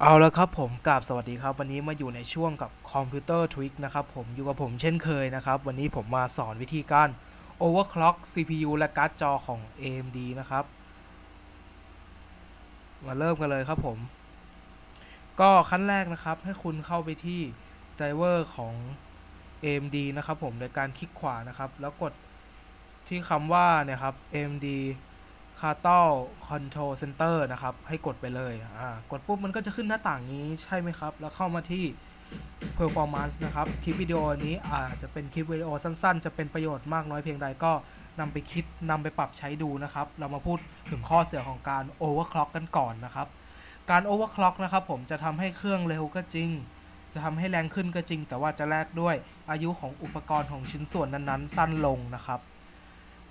เอาแล้วครับผมกราบสวัสดีครับ วันนี้มาอยู่ในช่วงกับคอมพิวเตอร์ทริคนะครับผมอยู่กับผมเช่นเคยนะครับ วันนี้ผมมาสอนวิธีการ overclock CPU และการ์ดจอของ AMD นะครับ มาเริ่มกันเลยครับผม ก็ขั้นแรกนะครับให้คุณเข้าไปที่ไดเวอร์ของ AMD นะครับผมโดยการคลิกขวานะครับ แล้วกดที่คำว่าเนี่ยครับ AMD c a r t a l Control Center นะครับ ให้กดไปเลยอ่ากดปุ๊บมันก็จะขึ้นหน้าต่างนี้ใช่ไหมครับ แล้วเข้ามาที่ Performance นะครับ คลิปวิดีโอนี้อาจจะเป็นคลิปวิดีโอสั้นๆ จะเป็นประโยชน์มากน้อยเพียงใดก็นำไปคิดนำไปปรับใช้ดูนะครับ เรามาพูดถึงข้อเสียของการ overclock กันก่อนนะครับ การ overclock นะครับผมจะทำให้เครื่องเร็วก็จริง จะทำให้แรงขึ้นก็จริง แต่ว่าจะแลกด้วยอายุของอุปกรณ์ของชิ้นส่วนนั้นๆ สั้นลงนะครับ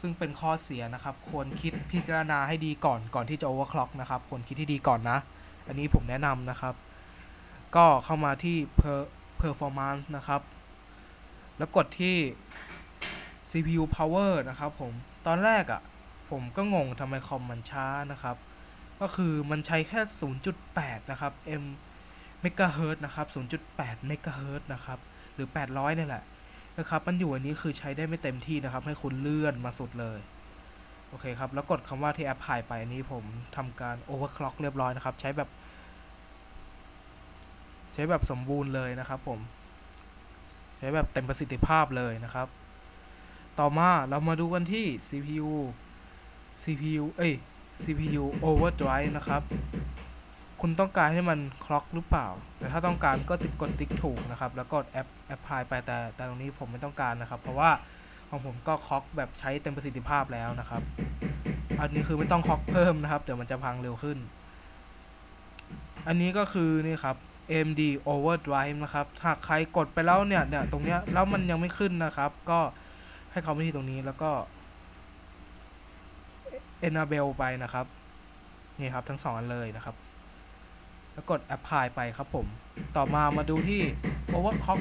ซึ่งเป็นข้อเสียนะครับ ควรคิดพิจารณาให้ดีก่อนก่อนที่จะ overclock นะครับ ควรคิดที่ดีก่อนนะ อันนี้ผมแนะนำนะครับ ก็เข้ามาที่ per performance นะครับ แล้วกดที่ CPU power นะครับผม ตอนแรกอะ่ะ ผมก็งงทำไมคอมมันช้านะครับ ก็คือมันใช้แค่ 0.8 นะครับ m เมกะเฮิร์ตนะครับ 0.8 เมกะเฮิร์ตนะครับ หรือ 800 นี่แหละ นะครับ มันอยู่อันนี้คือใช้ได้ไม่เต็มที่นะครับ ให้คุณเลื่อนมาสุดเลย โอเคครับ แล้วกดคำว่าที่แอปพลายไปอันนี้ผมทำการ overclock เรียบร้อยนะครับ ใช้แบบ ใช้แบบสมบูรณ์เลยนะครับ ผม ใช้แบบเต็มประสิทธิภาพเลยนะครับ ต่อมาเรามาดูกันที่ CPU CPU เอ้ย CPU overdrive นะครับ คุณต้องการให้มันคล็อกหรือเปล่า แต่ถ้าต้องการก็ติดกดติ๊กถูกนะครับ แล้วกดแอปแอปพลายไปแต่แต่ตรงนี้ผมไม่ต้องการนะครับ เพราะว่าของผมก็คล็อกแบบใช้เต็มประสิทธิภาพแล้วนะครับ อันนี้คือไม่ต้องคล็อกเพิ่มนะครับ เดี๋ยวมันจะพังเร็วขึ้น อันนี้ก็คือนี่ครับ AMD Overdrive นะครับถ้าใครกดไปแล้วเนี่ยเนี่ยตรงเนี้ยแล้วมันยังไม่ขึ้นนะครับ ก็ให้เขาไปที่ตรงนี้แล้วก็ enable ไปนะครับ นี่ครับทั้งสองอันเลยนะครับ แล้วกด apply ไปครับผม ต่อมามาดูที่ overclock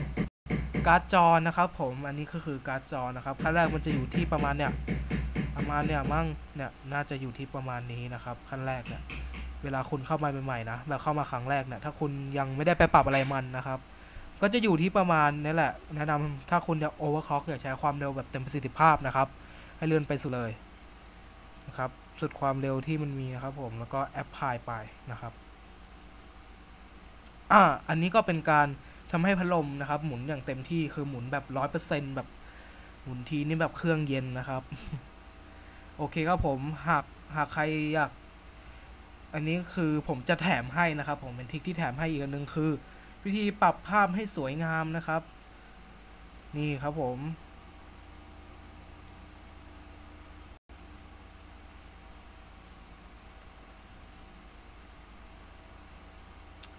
การ์ดจอนะครับผมอันนี้ก็คือการ์ดจอนะครับขั้นแรกมันจะอยู่ที่ประมาณเนี่ยประมาณเนี่ยมั่งเนี่ยน่าจะอยู่ที่ประมาณนี้นะครับขั้นแรกเนี่ยเวลาคุณเข้ามาใหม่ๆนะแบบเข้ามาครั้งแรกเนี่ยถ้าคุณยังไม่ได้ไปปรับอะไรมันนะครับ ก็จะอยู่ที่ประมาณนี้แหละแนะนำถ้าคุณจะ overclock อกอยากใช้ความเร็วแบบเต็มประสิทธิภาพนะครับ ให้เลื่อนไปสุดเลยนะครับสุดความเร็วที่มันมีนะครับผมแล้วก็ apply ไปนะครับ อ่าอันนี้ก็เป็นการทำให้พัดลมนะครับ หมุนอย่างเต็มที่คือหมุนแบบร้อยเปอร์เซ็นแบบหมุนทีนี่แบบเครื่องเย็นนะครับ โอเคครับผมหากหากใครอยาก อันนี้คือผมจะแถมให้นะครับ ผมเป็นทิคที่แถมให้อีกอันหนึ่งคือ วิธีปรับภาพให้สวยงามนะครับ นี่ครับผม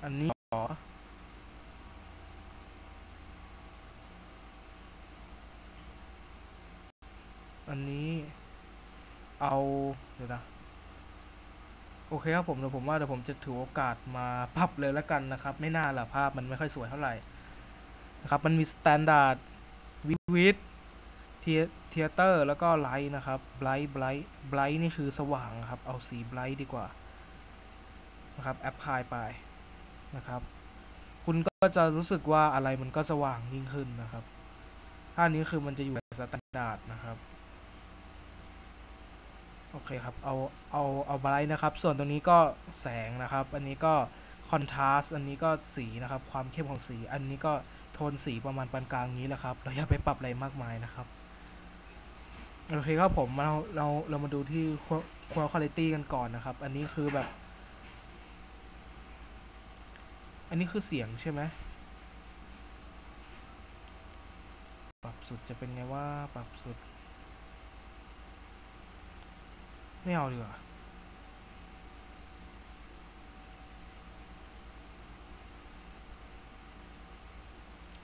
อันนี้ ออันนี้เอาเดี๋ยวนะโอเคครับผมเดี๋ยวผมว่าเดี๋ยวผมจะถือโอกาสมาปรับเลยแล้วกันนะครับ ไม่น่าละภาพมันไม่ค่อยสวยเท่าไหร่นะครับ มันมีสแตนดาร์ดวิวิดเทียเตอร์แล้วก็ไลท์นะครับไบรท์ไบรท์ไบรท์นี่คือสว่างครับ เอาสีไบรท์ดีกว่านะครับแอปพลายไป นะครับ คุณก็จะรู้สึกว่าอะไรมันก็สว่างยิ่งขึ้นนะครับถ้านี้คือมันจะอยู่ในสแตนดาร์ดนะครับ โอเคครับ เอา เอา เอาไบรท์นะครับ ส่วนตรงนี้ก็แสงนะครับ อันนี้ก็คอนทราสต์อันนี้ก็สีนะครับ ความเข้มของสี อันนี้ก็โทนสีประมาณปานกลางนี้แหละครับ เราอย่าไปปรับอะไรมากมายนะครับ โอเคครับผม เรา เรา เรามาดูที่ควอลิตี้กันก่อนนะครับ อันนี้คือแบบ อันนี้คือเสียงใช่ไหมปรับสุดจะเป็นไงว่าปรับสุด ไม่เอาดีกว่า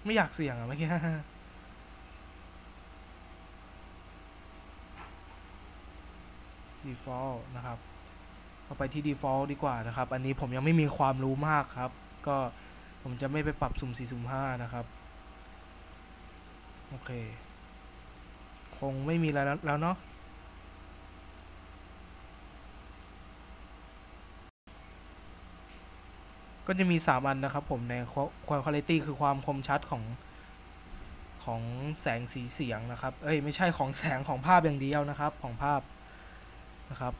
ไม่อยากเสี่ยงอะเมื่อกี้ default นะครับเอาไปที่ default ดีกว่านะครับ อันนี้ผมยังไม่มีความรู้มากครับ ก็ผมจะไม่ไปปรับสุ่ม4สุ่ม5นะครับ โอเค คงไม่มีอะไรแล้วเนาะก็จะมีสามอันนะครับผมในความคุณภาพคือความคมชัดของของแสงสีเสียงนะครับ เอ้ยไม่ใช่ของแสงของภาพอย่างเดียวนะครับของภาพนะครับ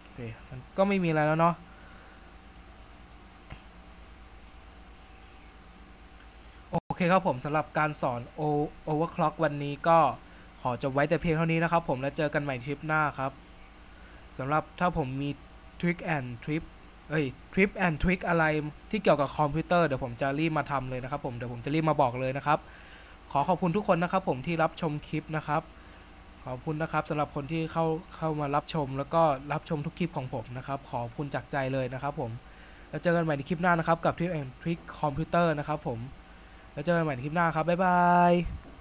โอเคมันก็ไม่มีอะไรแล้วเนาะโอ เคครับผมสำหรับการสอน O- overclock วันนี้ก็ขอจบไว้แต่เพียงเท่านี้นะครับผมแล้วเจอกันใหม่ทริปหน้าครับสำหรับถ้าผมมี trick and trip เอ้ย trip and trick อะไรที่เกี่ยวกับคอมพิวเตอร์เดี๋ยวผมจะรีบมาทำเลยนะครับผมเดี๋ยวผมจะรีบมาบอกเลยนะครับ ขอขอบคุณทุกคนนะครับผมที่รับชมคลิปนะครับ ขอบคุณนะครับสำหรับคนที่เข้าเข้ามารับชม แล้วก็รับชมทุกคลิปของผมนะครับ ขอบคุณจากใจเลยนะครับผมแล้วเจอกันใหม่ในคลิปหน้านะครับกับ Trip and Trick คอมพิวเตอร์นะครับผม แล้วเจอกันใหม่ในคลิปหน้าครับบ๊ายบาย